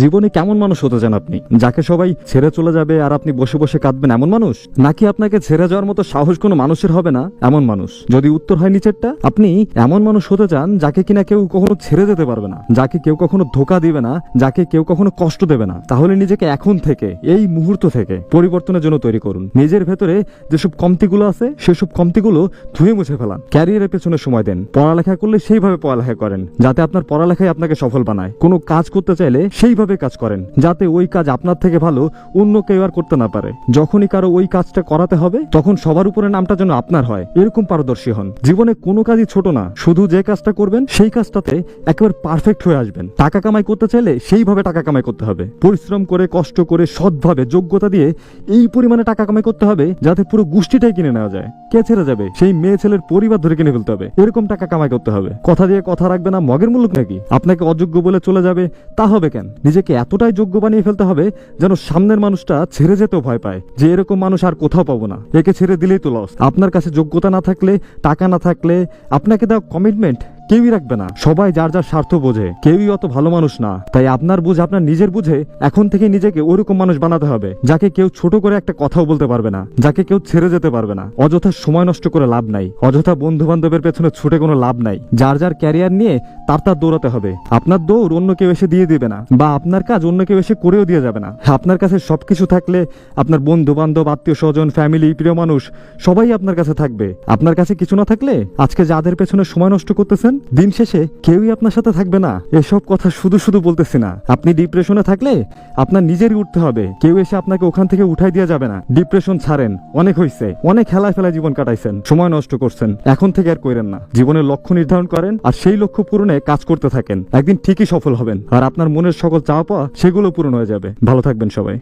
জীবনে কেমন মানুষ হতে চান আপনি? যাকে সবাই ছেড়ে চলে যাবে আর আপনি বসে বসে কাঁদবেন এমন মানুষ? নাকি আপনাকে ছেড়ে যাওয়ার মতো সাহস কোনো মানুষের হবে না? এমন মানুষ। যদি উত্তর হয় নিচেরটা, আপনি এমন মানুষ হতে চান যাকে কিনা কেউ কখনো ছেড়ে যেতে পারবে না, যাকে কেউ কখনো ধোকা দিবে না, যাকে কেউ কখনো কষ্ট দেবে না। তাহলে নিজেকে এখন থেকে, এই মুহূর্ত থেকে পরিবর্তনের জন্য তৈরি করুন। নিজের ভেতরে যেসব কমতিগুলো আছে, সেসব কমতিগুলো ধুয়ে মুছে ফেলান। ক্যারিয়ারের পেছনে সময় দেন। পড়ালেখা করলে সেইভাবে পড়ালেখা করেন, যাতে আপনার পড়ালেখাই আপনাকে সফল বানায়। কোনো কাজ করতে চাইলে সেইভাবে কাজ করেন? যাতে ওই কাজ আপনার থেকে ভালো, অন্য কেউ আর করতে না পারে। যখনই কারও ওই কাজটা করাতে হবে, তখন সবার উপরে নামটা যেন আপনার হয়। এরকম পারদর্শী হন। জীবনে কোনো কাজই ছোট না। শুধু যে কাজটা করবেন, সেই কাজটাতে একেবারে পারফেক্ট হয়ে আসবেন। টাকা কামাই করতে চাইলে সেইভাবে টাকা কামাই করতে হবে। পরিশ্রম করে, কষ্ট করে, সৎভাবে, যোগ্যতা দিয়ে এই পরিমাণে টাকা কামাই করতে হবে, যাতে পুরো গোষ্ঠীটাই কিনে নেওয়া যায়। কে ছেড়ে যাবে? সেই মেয়ে ছেলের পরিবার ধরে কিনে ফেলতে হবে। এরকম টাকা কামাই করতে হবে। কথা দিয়ে কথা রাখবে না, মগের মূল্য নাকি? আপনাকে অযোগ্য বলে চলে যাবে, তা হবে কেন? নিজেকে এতটাই যোগ্য বানিয়ে ফেলতে হবে যেন সামনের মানুষটা ছেড়ে যেতেও ভয় পায়। যে এরকম মানুষ আর কোথাও পাবো না। একে ছেড়ে দিলেই তো লস আপনার কাছে যোগ্যতা না থাকলে, টাকা না থাকলে আপনাকে দেওয়া কমিটমেন্ট কেউই রাখবে না। সবাই যার যার স্বার্থ বোঝে। কেউই অত ভালো মানুষ না। তাই আপনার বুঝ, আপনার নিজের বুঝে এখন থেকে নিজেকে ওরকম মানুষ বানাতে হবে, যাকে কেউ ছোট করে একটা কথাও বলতে পারবে না, যাকে কেউ ছেড়ে যেতে পারবে না। অযথা সময় নষ্ট করে লাভ নাই। অযথা বন্ধু বান্ধবের পেছনে ছুটে কোনো লাভ নাই। যার যার ক্যারিয়ার নিয়ে তার তার দৌড়াতে হবে। আপনার দৌড় অন্য কেউ এসে দিয়ে দিবে না, বা আপনার কাজ অন্য কেউ এসে করেও দিয়ে যাবে না। আপনার কাছে সবকিছু থাকলে আপনার বন্ধু বান্ধব আত্মীয় স্বজন ফ্যামিলি প্রিয় মানুষ সবাই আপনার কাছে থাকবে। আপনার কাছে কিছু না থাকলে আজকে যাদের পেছনে সময় নষ্ট করতেছেন দিন শেষে কেউই আপনার সাথে থাকবে না। এসব কথা শুধু শুধু বলতেছি না। আপনি ডিপ্রেশনে থাকলে আপনার নিজেরই উঠতে হবে। কেউ এসে আপনাকে ওখান থেকে উঠাই দেওয়া যাবে না। ডিপ্রেশন ছাড়েন। অনেক হয়েছে অনেক খেলায় ফেলায় জীবন কাটাইছেন। সময় নষ্ট করছেন। এখন থেকে আর করেন না। জীবনের লক্ষ্য নির্ধারণ করেন আর সেই লক্ষ্য পূরণে কাজ করতে থাকেন। একদিন ঠিকই সফল হবেন। আর আপনার মনের সকল চাওয়া পাওয়া সেগুলো পূরণ হয়ে যাবে। ভালো থাকবেন সবাই।